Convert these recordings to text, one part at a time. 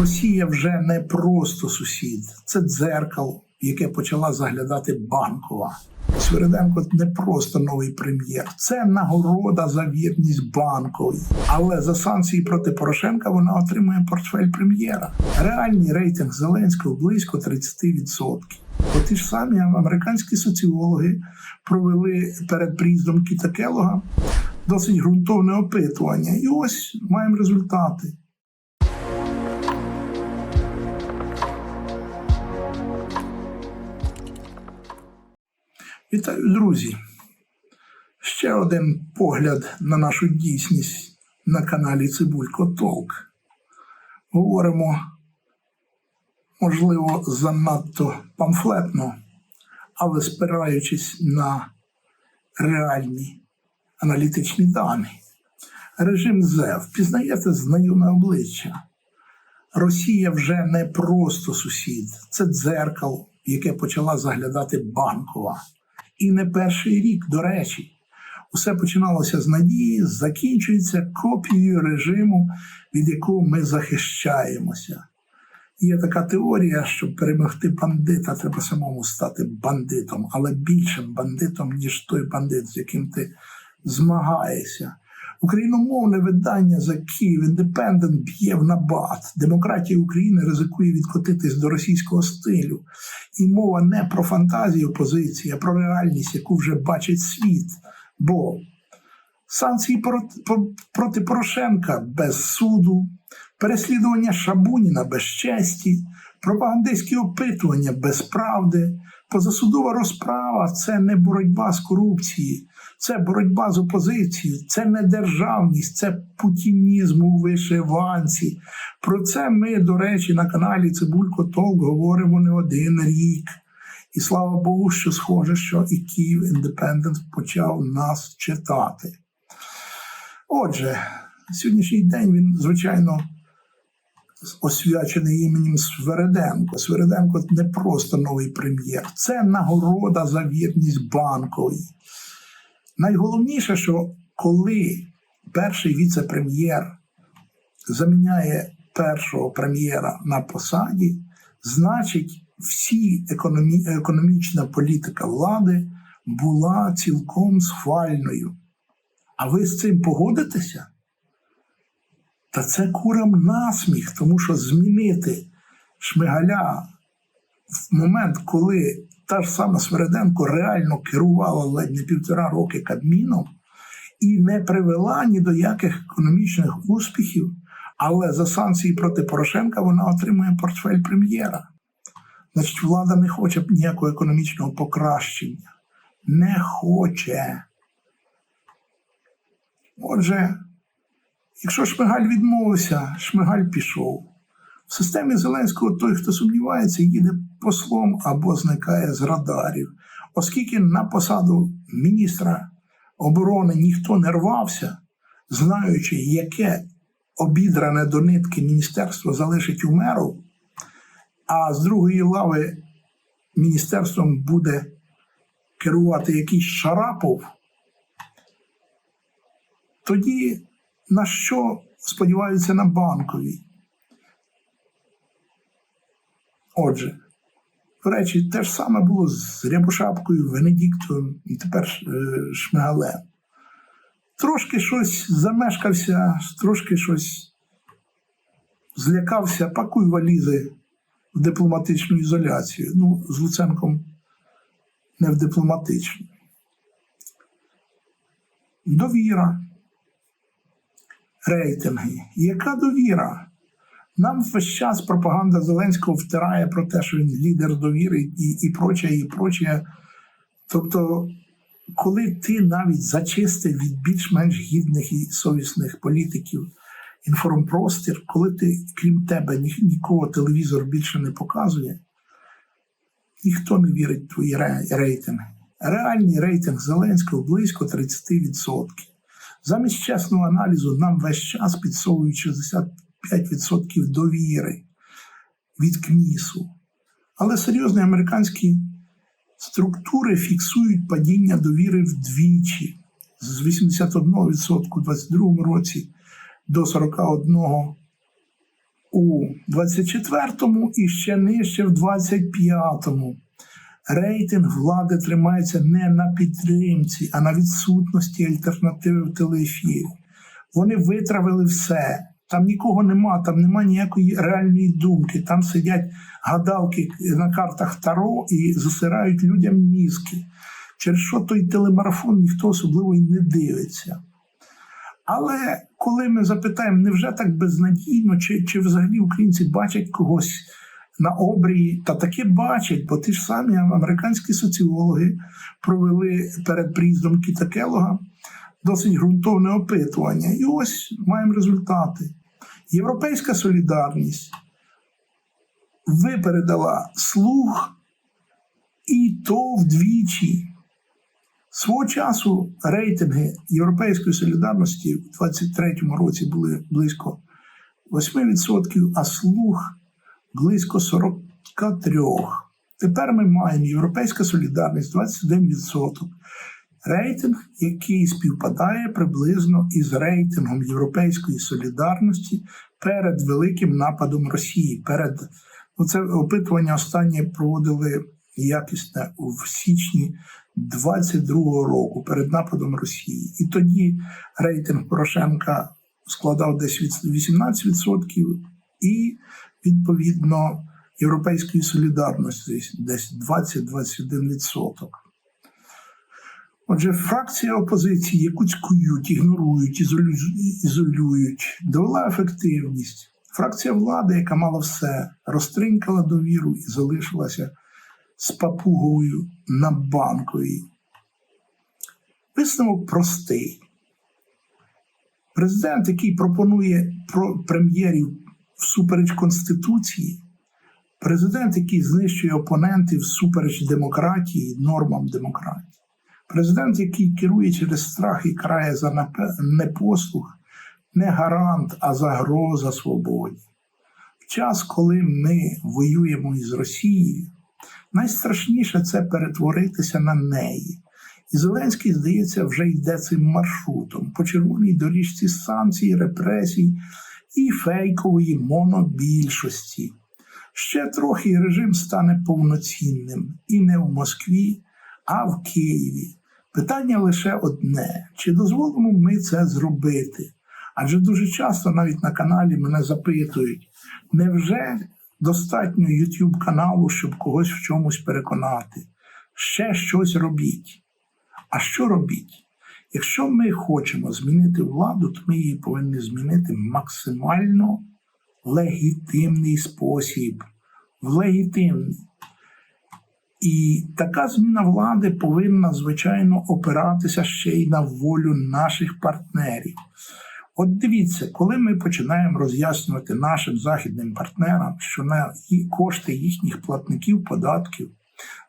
Росія вже не просто сусід, це дзеркало, яке почала заглядати банкова. Свириденко не просто новий прем'єр, це нагорода за вірність банковій. Але за санкції проти Порошенка вона отримує портфель прем'єра. Реальний рейтинг Зеленського близько 30%. От ті ж самі американські соціологи провели перед приїздом Кіта Келога досить ґрунтовне опитування. І ось маємо результати. Вітаю, друзі! Ще один погляд на нашу дійсність на каналі Цибулько Толк. Говоримо, можливо, занадто памфлетно, але спираючись на реальні аналітичні дані. Режим Зе впізнаєте знайоме обличчя. Росія вже не просто сусід, це дзеркало, в яке почала заглядати банкова. І не перший рік, до речі, усе починалося з надії, закінчується копією режиму, від якого ми захищаємося. Є така теорія, що перемогти бандита треба самому стати бандитом, але більшим бандитом, ніж той бандит, з яким ти змагаєшся. Україномовне видання за Київ Індепендент б'є в набат. Демократія України ризикує відкотитись до російського стилю. І мова не про фантазію опозиції, а про реальність, яку вже бачить світ. Бо санкції проти, Порошенка без суду, переслідування Шабуніна без честі, пропагандистські опитування без правди, позасудова розправа це не боротьба з корупцією, це боротьба з опозицією, це не державність, це путінізм у вишиванці. Про це ми, до речі, на каналі Цибулько Толк говоримо не один рік. І слава Богу, що схоже, що і Київ Індепендент почав нас читати. Отже, сьогоднішній день він, звичайно, освячений іменем Свериденко. Свериденко не просто новий прем'єр, це нагорода за вірність банковій. Найголовніше, що коли перший віце-прем'єр заміняє першого прем'єра на посаді, значить, всі економі... економічна політика влади була цілком схвальною. А ви з цим погодитеся? Та це курам насміх, тому що змінити Шмигаля в момент, коли та ж сама Свереденко реально керувала ледь не півтора роки Кабміном і не привела ні до яких економічних успіхів, але за санкції проти Порошенка вона отримує портфель прем'єра. Значить, влада не хоче ніякого економічного покращення. Не хоче. Отже, якщо Шмигаль відмовився, Шмигаль пішов. В системі Зеленського той, хто сумнівається, їде послом або зникає з радарів. Оскільки на посаду міністра оборони ніхто не рвався, знаючи, яке обідране до нитки міністерство залишить у меру, а з другої лави міністерством буде керувати якийсь Шарапов, тоді на що сподіваються на банковій? Отже, до речі, те ж саме було з Рябошапкою, Венедіктом і тепер е, Шмигалем. Трошки щось замешкався, трошки щось злякався, пакуй валізи в дипломатичну ізоляцію. Ну, з Луценком не в дипломатичну. Довіра. Рейтинги. Яка довіра? Нам весь час пропаганда Зеленського втирає про те, що він лідер довіри і і проче, і проче. Тобто, коли ти навіть зачистив від більш-менш гідних і совісних політиків інформпростір, коли ти, крім тебе, ні, нікого телевізор більше не показує, ніхто не вірить в твої рейтинги. Реальний рейтинг Зеленського близько 30%. Замість чесного аналізу нам весь час підсовують 60 5% довіри від КМІСу. Але серйозні американські структури фіксують падіння довіри вдвічі з 81% у 2022 році до 41% у 24-му і ще нижче в 25-му. Рейтинг влади тримається не на підтримці, а на відсутності альтернативи в телеефірі. Вони витравили все. Там нікого нема, там нема ніякої реальної думки. Там сидять гадалки на картах Таро і засирають людям мізки. Через що той телемарафон ніхто особливо і не дивиться. Але коли ми запитаємо, невже так безнадійно, чи, чи взагалі українці бачать когось на обрії, та таки бачать, бо ті ж самі американські соціологи провели перед приїздом Кіта Келога досить ґрунтовне опитування. І ось маємо результати. Європейська солідарність випередила слух і то вдвічі. Свого часу рейтинги Європейської солідарності в 23-му році були близько 8%, а слух близько 43%. Тепер ми маємо Європейська солідарність 21%. Рейтинг, який співпадає приблизно із рейтингом Європейської солідарності перед великим нападом Росії. Перед ну, це опитування останнє проводили якісне в січні 22-го року перед нападом Росії. І тоді рейтинг Порошенка складав десь від 18%, і відповідно Європейської солідарності десь 20-21%. Отже, фракція опозиції, яку цькують, ігнорують, ізолюють, довела ефективність. Фракція влади, яка мала все, розтринкала довіру і залишилася з папугою на банковій. Висновок простий. Президент, який пропонує прем'єрів всупереч Конституції, президент, який знищує опонентів всупереч демократії, нормам демократії, президент, який керує через страх і карає за непослух, не гарант, а загроза свободі. В час, коли ми воюємо із Росією, найстрашніше це перетворитися на неї. І Зеленський, здається, вже йде цим маршрутом по червоній доріжці санкцій, репресій і фейкової монобільшості. Ще трохи режим стане повноцінним і не в Москві, а в Києві. Питання лише одне: чи дозволимо ми це зробити? Адже дуже часто навіть на каналі мене запитують, невже достатньо YouTube каналу, щоб когось в чомусь переконати? Ще щось робіть. А що робіть? Якщо ми хочемо змінити владу, то ми її повинні змінити максимально легітимний спосіб. В легітимний. І така зміна влади повинна, звичайно, опиратися ще й на волю наших партнерів. От дивіться, коли ми починаємо роз'яснювати нашим західним партнерам, що на кошти їхніх платників податків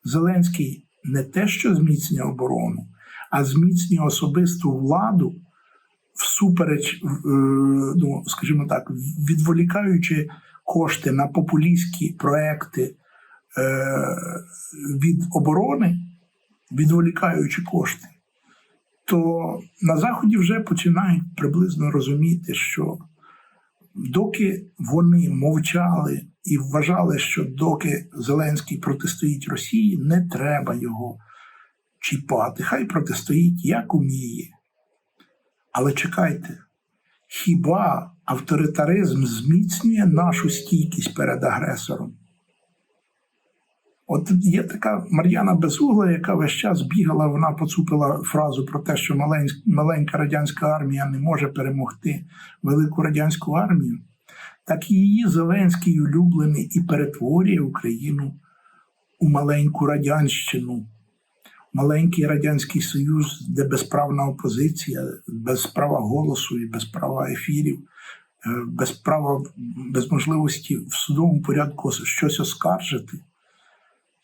Зеленський не те, що зміцнює оборону, а зміцнює особисту владу всупереч, е, ну, скажімо так, відволікаючи кошти на популістські проекти від оборони, відволікаючи кошти, то на Заході вже починають приблизно розуміти, що доки вони мовчали і вважали, що доки Зеленський протистоїть Росії, не треба його чіпати. Хай протистоїть як уміє. Але чекайте, хіба авторитаризм зміцнює нашу стійкість перед агресором? От є така Мар'яна Безугла, яка весь час бігала, вона поцупила фразу про те, що маленька, радянська армія не може перемогти велику радянську армію. Так і її Зеленський улюблений і перетворює Україну у маленьку радянщину, маленький Радянський Союз, де безправна опозиція, без права голосу і без права ефірів, е, без права, без можливості в судовому порядку щось оскаржити.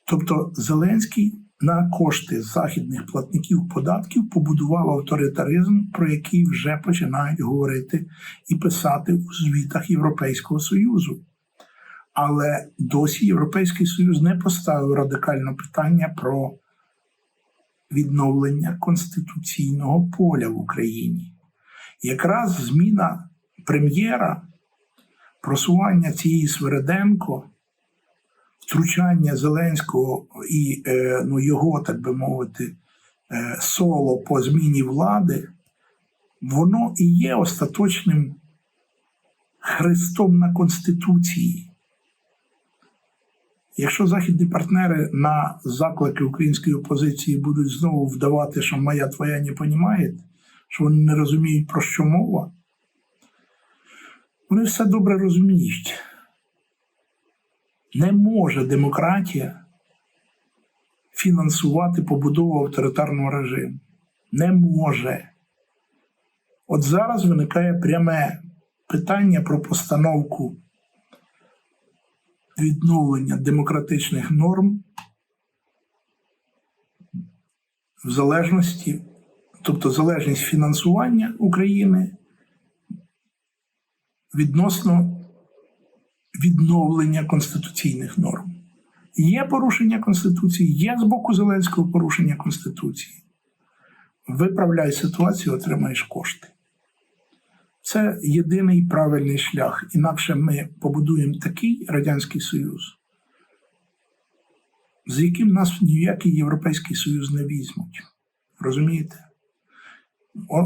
Тобто Зеленський на кошти західних платників податків побудував авторитаризм, про який вже починають говорити і писати у звітах Європейського Союзу. Але досі Європейський Союз не поставив радикальне питання про відновлення конституційного поля в Україні. Якраз зміна прем'єра просування цієї Свереденко, втручання Зеленського і е, ну, його, так би мовити, е, соло по зміні влади, воно і є остаточним хрестом на Конституції. Якщо західні партнери на заклики української опозиції будуть знову вдавати, що моя твоя не понімає, що вони не розуміють, про що мова, вони все добре розуміють. Не може демократія фінансувати побудову авторитарного режиму. Не може. От зараз виникає пряме питання про постановку відновлення демократичних норм в залежності, тобто залежність фінансування України відносно відновлення конституційних норм. Є порушення Конституції, є з боку Зеленського порушення Конституції. Виправляй ситуацію, отримаєш кошти. Це єдиний правильний шлях. Інакше ми побудуємо такий Радянський Союз, з яким нас ніякий Європейський Союз не візьмуть. Розумієте?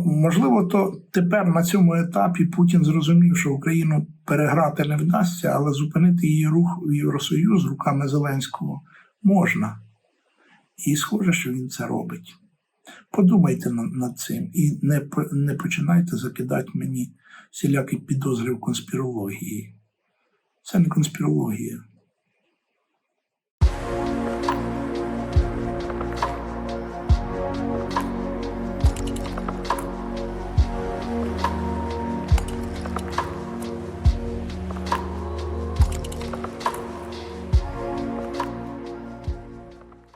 Можливо, то тепер на цьому етапі Путін зрозумів, що Україну переграти не вдасться, але зупинити її рух в Євросоюз руками Зеленського можна. І схоже, що він це робить. Подумайте над, цим і не, не починайте закидати мені всілякі підозри в конспірології. Це не конспірологія.